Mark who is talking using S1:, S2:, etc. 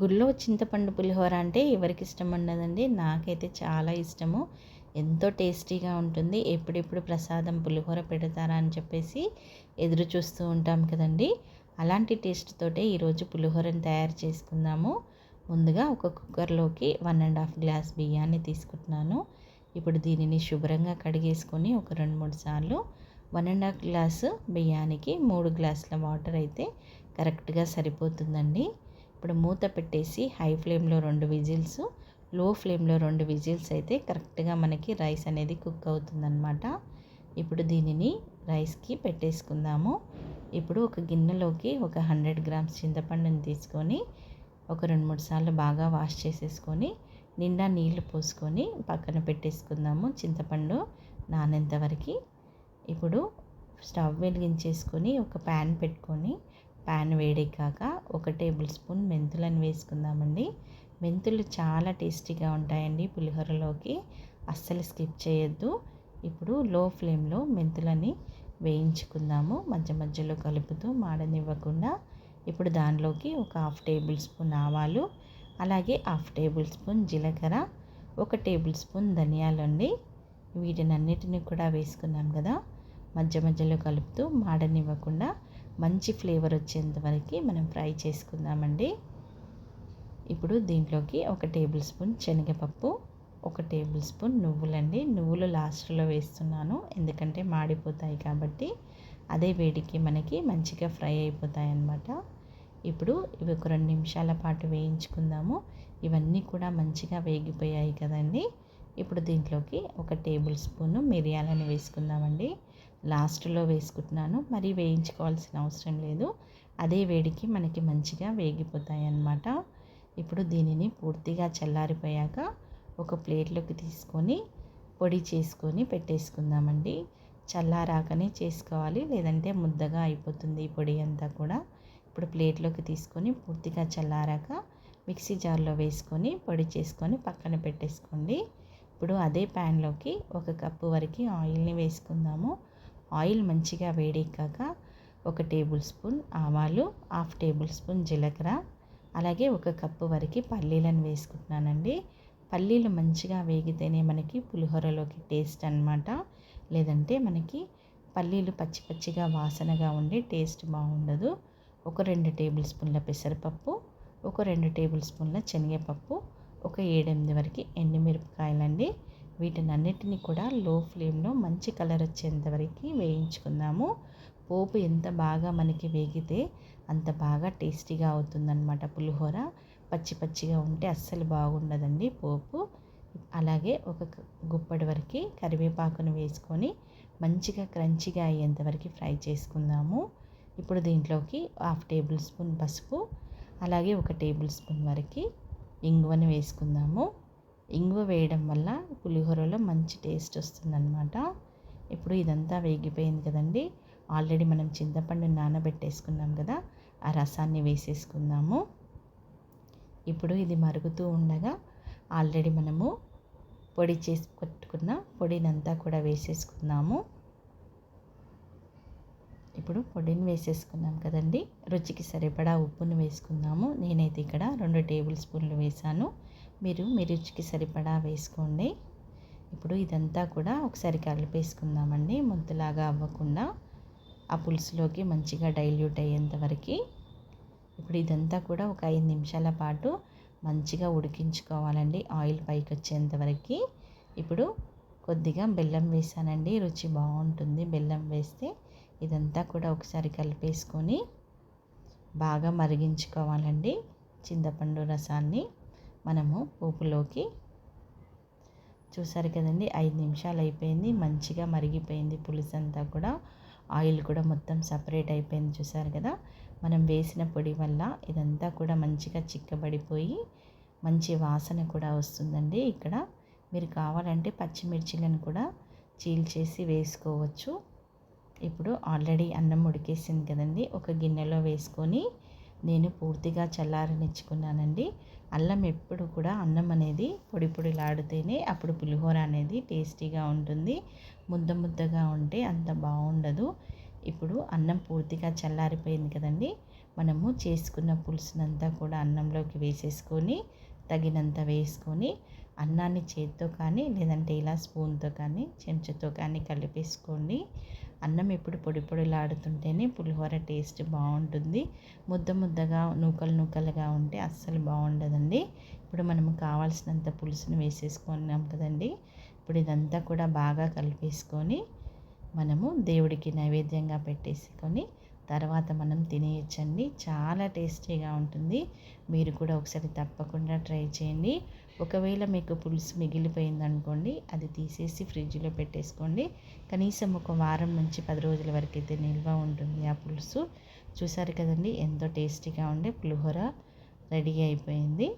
S1: గుళ్ళో చింతపండు పులిహోర అంటే ఎవరికి ఇష్టం ఉండదండి. నాకైతే చాలా ఇష్టము. ఎంతో టేస్టీగా ఉంటుంది. ఎప్పుడెప్పుడు ప్రసాదం పులిహోర పెడతారా అని చెప్పేసి ఎదురు చూస్తూ ఉంటాం కదండి. అలాంటి టేస్ట్తోటే ఈరోజు పులిహోరని తయారు చేసుకుందాము. ముందుగా ఒక కుక్కర్లోకి వన్ అండ్ హాఫ్ గ్లాస్ బియ్యాన్ని తీసుకుంటున్నాను. ఇప్పుడు దీనిని శుభ్రంగా కడిగేసుకొని ఒక రెండు మూడు సార్లు వన్ అండ్ హాఫ్ గ్లాసు బియ్యానికి మూడు గ్లాసుల వాటర్ అయితే కరెక్ట్గా సరిపోతుందండి. ఇప్పుడు మూత పెట్టేసి హై ఫ్లేమ్లో రెండు విజిల్స్లో ఫ్లేమ్లో రెండు విజిల్స్ అయితే కరెక్ట్గా మనకి రైస్ అనేది కుక్ అవుతుందన్నమాట. ఇప్పుడు దీనిని రైస్కి పెట్టేసుకుందాము. ఇప్పుడు ఒక గిన్నెలోకి ఒక హండ్రెడ్ గ్రామ్స్ చింతపండుని తీసుకొని ఒక రెండు మూడు సార్లు బాగా వాష్ చేసేసుకొని నిండా నీళ్ళు పోసుకొని పక్కన పెట్టేసుకుందాము చింతపండు నానేంతవరకు ఇప్పుడు స్టవ్ వెలిగించేసుకొని ఒక ప్యాన్ పెట్టుకొని ప్యాన్ వేడెక్కాక ఒక టేబుల్ స్పూన్ మెంతులను వేసుకుందామండి. మెంతులు చాలా టేస్టీగా ఉంటాయండి పులిహోరలోకి. అస్సలు స్కిప్ చేయొద్దు. ఇప్పుడు లో ఫ్లేమ్లో మెంతులని వేయించుకుందాము. మధ్య మధ్యలో కలుపుతూ మాడనివ్వకుండా. ఇప్పుడు దానిలోకి ఒక హాఫ్ టేబుల్ స్పూన్ ఆవాలు అలాగే హాఫ్ టేబుల్ స్పూన్ జీలకర్ర ఒక టేబుల్ స్పూన్ ధనియాలు అండి వీటిని అన్నిటిని కూడా వేసుకున్నాం కదా. మధ్య మధ్యలో కలుపుతూ మాడనివ్వకుండా మంచి ఫ్లేవర్ వచ్చేంత వరకు మనం ఫ్రై చేసుకుందామండి. ఇప్పుడు దీంట్లోకి ఒక టేబుల్ స్పూన్ శనగపప్పు ఒక టేబుల్ స్పూన్ నువ్వులండి. నువ్వులు లాస్ట్లో వేస్తున్నాను ఎందుకంటే మాడిపోతాయి కాబట్టి. అదే వేడికి మనకి మంచిగా ఫ్రై అయిపోతాయి అన్నమాట ఇప్పుడు ఇవి ఒక రెండు నిమిషాల పాటు వేయించుకుందాము. ఇవన్నీ కూడా మంచిగా వేగిపోయాయి కదండి. ఇప్పుడు దీంట్లోకి ఒక టేబుల్ స్పూను మిరియాలను వేసుకుందామండి. లాస్ట్లో వేసుకుంటున్నాను. మరి వేయించుకోవాల్సిన అవసరం లేదు. అదే వేడికి మనకి మంచిగా వేగిపోతాయి అన్నమాట ఇప్పుడు దీనిని పూర్తిగా చల్లారిపోయాక ఒక ప్లేట్లోకి తీసుకొని పొడి చేసుకొని పెట్టేసుకుందామండి. చల్లారాకనే చేసుకోవాలి. లేదంటే ముద్దగా అయిపోతుంది ఈ పొడి అంతా కూడా. ఇప్పుడు ప్లేట్లోకి తీసుకొని పూర్తిగా చల్లారాక మిక్సీ జార్లో వేసుకొని పొడి చేసుకొని పక్కన పెట్టేసుకోండి. ఇప్పుడు అదే ప్యాన్లోకి ఒక కప్పు వరకు ఆయిల్ని వేసుకుందాము. ఆయిల్ మంచిగా వేడెక్కాక ఒక టేబుల్ స్పూన్ ఆవాలు హాఫ్ టేబుల్ స్పూన్ జీలకర్ర అలాగే ఒక కప్పు వరకు పల్లీలను వేసుకుంటున్నానండి. పల్లీలు మంచిగా వేగితేనే మనకి పులిహోరలోకి టేస్ట్ అనమాట లేదంటే మనకి పల్లీలు పచ్చి పచ్చిగా వాసనగా ఉండి టేస్ట్ బాగుండదు. ఒక రెండు టేబుల్ స్పూన్ల పెసరపప్పు ఒక రెండు టేబుల్ స్పూన్ల శనగపప్పు ఒక ఏడెనిమిది వరకు ఎండుమిరపకాయలండి. వీటినన్నిటిని కూడా లో ఫ్లేమ్లో మంచి కలర్ వచ్చేంత వరకు వేయించుకుందాము. పోపు ఎంత బాగా మనకి వేగితే అంత బాగా టేస్టీగా అవుతుందన్నమాట పులిహోర. పచ్చి పచ్చిగా ఉంటే అస్సలు బాగుండదండి పోపు. అలాగే ఒక గుప్పటి వరకు కరివేపాకును వేసుకొని మంచిగా క్రంచిగా అయ్యేంత వరకు ఫ్రై చేసుకుందాము. ఇప్పుడు దీంట్లోకి హాఫ్ టేబుల్ స్పూన్ పసుపు అలాగే ఒక టేబుల్ స్పూన్ వరకు ఇంగువను వేసుకుందాము. ఇంగువ వేయడం వల్ల పులిహోరలో మంచి టేస్ట్ వస్తుందన్నమాట. ఇప్పుడు ఇదంతా వేగిపోయింది కదండి. ఆల్రెడీ మనం చింతపండు నానబెట్టేసుకున్నాం కదా ఆ రసాన్ని వేసేసుకుందాము. ఇప్పుడు ఇది మరుగుతూ ఉండగా ఆల్రెడీ మనము పొడి చేసి పెట్టుకున్న పొడినంతా కూడా వేసేసుకుందాము. ఇప్పుడు పొడిని వేసేసుకున్నాం కదండి. రుచికి సరిపడా ఉప్పును వేసుకుందాము. నేనైతే ఇక్కడ రెండు టేబుల్ స్పూన్లు వేసాను మీరు మీ రుచికి సరిపడా వేసుకోండి. ఇప్పుడు ఇదంతా కూడా ఒకసారి కలిపేసుకుందామండి. ముద్దలాగా అవ్వకుండా ఆ పులుసులోకి మంచిగా డైల్యూట్ అయ్యేంత వరకు. ఇప్పుడు ఇదంతా కూడా ఒక ఐదు నిమిషాల పాటు మంచిగా ఉడికించుకోవాలండి. ఆయిల్ పైకి వచ్చేంత వరకు. ఇప్పుడు కొద్దిగా బెల్లం వేసానండి. రుచి బాగుంటుంది. బెల్లం వేస్తే ఇదంతా కూడా ఒకసారి కలిపేసుకొని బాగా మరిగించుకోవాలండి. చింతపండు రసాన్ని. మనము పోపులోకి చూసారు కదండి ఐదు నిమిషాలు అయిపోయింది మంచిగా మరిగిపోయింది పులుసు అంతా కూడా. ఆయిల్ కూడా మొత్తం సపరేట్ అయిపోయింది చూసారు కదా. మనం వేసిన పొడి వల్ల ఇదంతా కూడా మంచిగా చిక్కబడిపోయి మంచి వాసన కూడా వస్తుందండి ఇక్కడ. మీరు కావాలంటే పచ్చిమిర్చిలను కూడా చీల్చేసి వేసుకోవచ్చు. ఇప్పుడు ఆల్రెడీ అన్నం ఉడికేసింది కదండి ఒక గిన్నెలో వేసుకొని నేను పూర్తిగా చల్లారనిచ్చుకున్నానండి. అల్లం ఎప్పుడు కూడా అన్నం అనేది పొడి పొడిలాడితేనే అప్పుడు పులిహోర అనేది టేస్టీగా ఉంటుంది. ముద్ద ముద్దగా ఉంటే అంత బాగుండదు. ఇప్పుడు అన్నం పూర్తిగా చల్లారిపోయింది కదండి. మనము చేసుకున్న పులుసునంతా కూడా అన్నంలోకి వేసేసుకొని తగినంత వేసుకొని అన్నాన్ని చేత్తో కానీ లేదంటే ఇలా స్పూన్తో కానీ చెంచాతో కానీ కలిపేసుకోండి. అన్నం ఎప్పుడు పొడి పొడిలాడుతుంటేనే పులిహోర టేస్ట్ బాగుంటుంది. ముద్ద ముద్దగా నూకలు నూకలుగా ఉంటే అస్సలు బాగుండదండి. ఇప్పుడు మనము కావాల్సినంత పులుసును వేసేసుకున్నాం కదండి. ఇప్పుడు ఇదంతా కూడా బాగా కలిపేసుకొని మనము దేవుడికి నైవేద్యంగా పెట్టేసుకొని తర్వాత మనం తినేయచ్చండి. చాలా టేస్టీగా ఉంటుంది. మీరు కూడా ఒకసారి తప్పకుండా ట్రై చేయండి. ఒకవేళ మీకు పులుసు మిగిలిపోయింది అనుకోండి అది తీసేసి ఫ్రిడ్జ్లో పెట్టేసుకోండి. కనీసం ఒక వారం నుంచి పది రోజుల వరకు అయితే నిల్వ ఉంటుంది ఆ పులుసు. చూసారు కదండి ఎంతో టేస్టీగా ఉండే పులిహోర రెడీ అయిపోయింది.